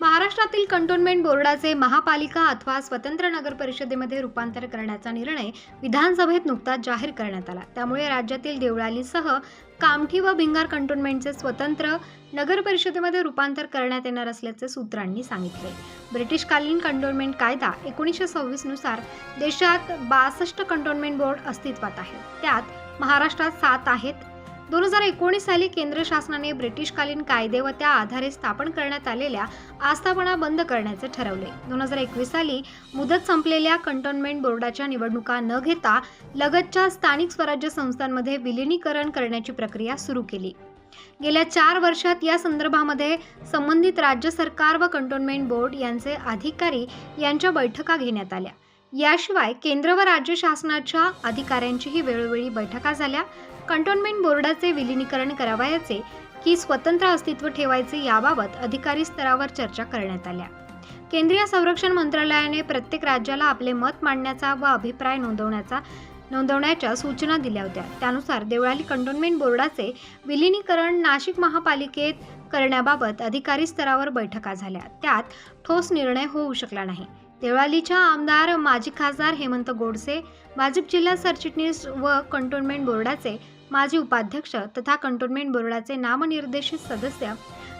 महाराष्ट्रातील कंटोन्मेंट बोर्डाचे महापालिका अथवा स्वतंत्र नगर परिषदेमध्ये रूपांतर करण्याचा निर्णय विधानसभेत नुकताच जाहीर करण्यात आला. त्यामुळे राज्यातील देवळालीसह कामठी व भिंगार कंटोन्मेंटचे स्वतंत्र नगर परिषदेमध्ये रूपांतर करण्यात येणार असल्याचे सूत्रांनी सांगितले. ब्रिटिशकालीन कंटोन्मेंट कायदा एकोणीसशे सव्वीसनुसार देशात बासष्ट कंटोन्मेंट बोर्ड अस्तित्वात आहे. त्यात महाराष्ट्रात सात आहेत. दोन हजार एकोणीस साली केंद्र शासनाने ब्रिटिशकालीन कायदे व त्या आधारे स्थापन करण्यात आलेल्या आस्थापना बंद करण्याचे ठरवले. दोन हजार एकवीस साली मुदत संपलेल्या कंटोन्मेंट बोर्डाच्या निवडणुका न घेता लगतच्या स्थानिक स्वराज्य संस्थांमध्ये विलिनीकरण करण्याची प्रक्रिया सुरू केली. गेल्या चार वर्षात या संदर्भामध्ये संबंधित राज्य सरकार व कंटोन्मेंट बोर्ड यांचे अधिकारी यांच्या बैठका घेण्यात आल्या. याशिवाय केंद्र व राज्य शासनाच्या अधिकाऱ्यांचीही वेळोवेळी बैठका झाल्या. कंटोन्मेंट बोर्डाचे विलिनीकरण करावयाचे की स्वतंत्र अस्तित्व ठेवायचे याबाबत अधिकारी स्तरावर चर्चा करण्यात आल्या. केंद्रीय संरक्षण मंत्रालयाने प्रत्येक राज्याला आपले मत मांडण्याचा व अभिप्राय नोंदवण्याचा नोंदवण्याच्या सूचना दिल्या होत्या. त्यानुसार देवळाली कंटोन्मेंट बोर्डाचे विलिनीकरण नाशिक महापालिकेत करण्याबाबत अधिकारी स्तरावर बैठका झाल्या. त्यात ठोस निर्णय होऊ शकला नाही. देवळालीच्या आमदार माजी खासदार हेमंत गोडसे भाजप जिल्हा सरचिटणीस व कंटोन्मेंट बोर्डाचे माजी उपाध्यक्ष तथा कंटोन्मेंट बोर्डाचे नामनिर्देशित सदस्य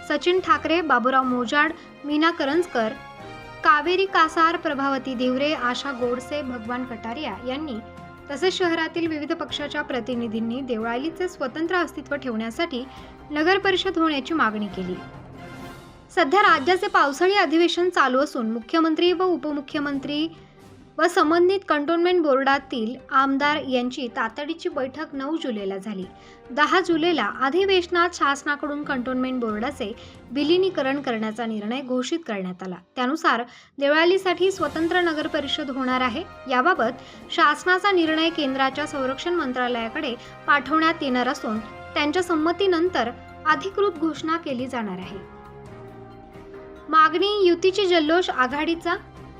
सचिन ठाकरे बाबूराव मोजाड मीना करंजकर कावेरी कासार प्रभावती देवरे आशा गोडसे भगवान कटारिया यांनी तसेच शहरातील विविध पक्षाच्या प्रतिनिधींनी देवळालीचे स्वतंत्र अस्तित्व ठेवण्यासाठी नगर परिषद होण्याची मागणी केली. सध्या राज्याचे पावसाळी अधिवेशन चालू असून मुख्यमंत्री व उपमुख्यमंत्री व संबंधित कंटोन्मेंट बोर्डातील आमदार यांची तातडीची बैठक नऊ जुलैला झाली. दहा जुलैला अधिवेशनात शासनाकडून कंटोन्मेंट बोर्डाचे विलिनीकरण करण्याचा निर्णय घोषित करण्यात आला. त्यानुसार देवळालीसाठी स्वतंत्र नगर परिषद होणार आहे. याबाबत शासनाचा निर्णय केंद्राच्या संरक्षण मंत्रालयाकडे पाठवण्यात येणार असून त्यांच्या संमतीनंतर अधिकृत घोषणा केली जाणार आहे. मागणी युतीची जल्लोष आघाडीचा?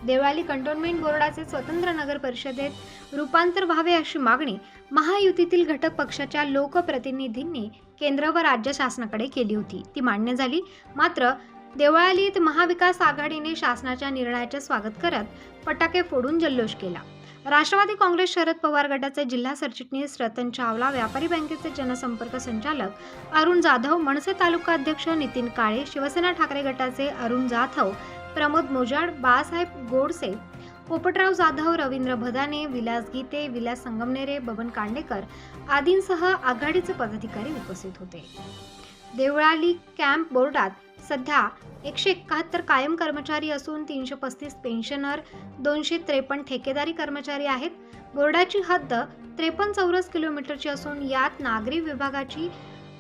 देवळाली कंटोन्मेंट बोर्डाचे स्वतंत्र नगर परिषदेत रूपांतर व्हावे अशी मागणी महायुतीतील घटक पक्षाच्या लोकप्रतिनिधींनी केंद्र व राज्य शासनाकडे केली होती. ती मान्य झाली. मात्र देवळालीत महाविकास आघाडीने शासनाच्या निर्णयाचे स्वागत करत फटाके फोडून जल्लोष केला. राष्ट्रवादी काँग्रेस शरद पवार गटाचे जिल्हा सरचिटणीस रतन चावला व्यापारी बँकेचे जनसंपर्क संचालक अरुण जाधव मनसे तालुका अध्यक्ष नितीन काळे शिवसेना ठाकरे गटाचे अरुण जाधव प्रमोद मोजाड बाळासाहेब गोडसे पोपटराव जाधव रवींद्र भदाने विलास गीते विलास संगमनेरे बबन कांडेकर आदींसह आघाडीचे पदाधिकारी उपस्थित होते. देवळाली कॅम्प बोर्डात सध्या एकशे एकाहत्तर कायम कर्मचारी असून तीनशे पस्तीस पेन्शनर दोनशे त्रेपन्न ठेकेदारी कर्मचारी आहेत. बोर्डाची हद्द त्रेपन्न चौरस किलोमीटरची असून यात नागरी विभागाची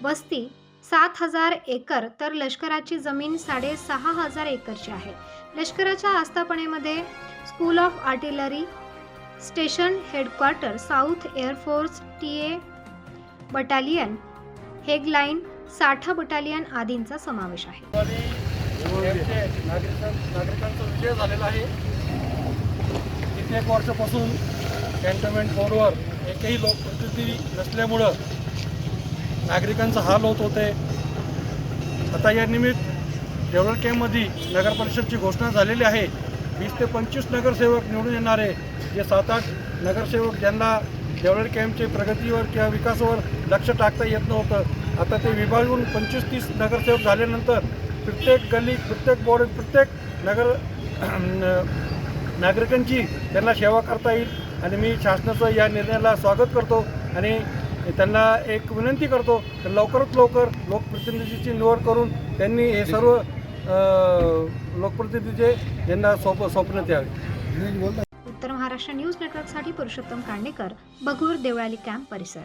वस्ती सात हजार एकर तर लष्कराची जमीन साडेसहा हजार एकरची आहे. लष्कराच्या आस्थापनेमध्ये school of artillery station headquarter south air force T A battalion हेगलाईन साठा बटालियन आदींचा समावेश आहे. नागरिकांचा विजय झालेला आहे. कित्येक वर्षापासून कॅन्टोन्मेंट बोर्डवर एकही लोकप्रतिनिधी नसल्यामुळं नागरिकांचा हाल होत होते. आता या निमित्त देवळ कॅम्पमध्ये नगर परिषदची घोषणा झालेली आहे. वीस ते पंचवीस नगरसेवक निवडून येणारे. जे सात आठ नगरसेवक ज्यांना देवळ कॅम्पचे प्रगतीवर किंवा विकासावर लक्ष टाकता येत नव्हतं आता ते विभागून पंचवीस तीस नगरसेवक झाल्यानंतर प्रत्येक गल्ली प्रत्येक बोर्ड प्रत्येक नगर नागरिकांची त्यांना सेवा करता येईल. आणि मी शासनाचं या निर्णयाला स्वागत करतो आणि त्यांना एक विनंती करतो तर लवकरात लवकर लोकप्रतिनिधीची निवड करून त्यांनी हे सर्व लोकप्रतिनिधीचे यांना सोप सोपण्यात यावे उत्तर महाराष्ट्र न्यूज नेटवर्कसाठी पुरुषोत्तम कांडेकर बघूर देवळाली कॅम्प परिसर.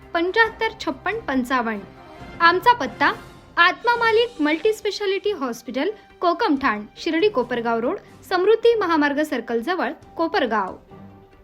पंच्याहत्तर छप्पन पंचावन्न. आमचा पत्ता Atma Malik multi speciality hospital Kokamthan Shirdi Kopargaon road Samruddhi Mahamarg सर्कलजवळ Kopargaon.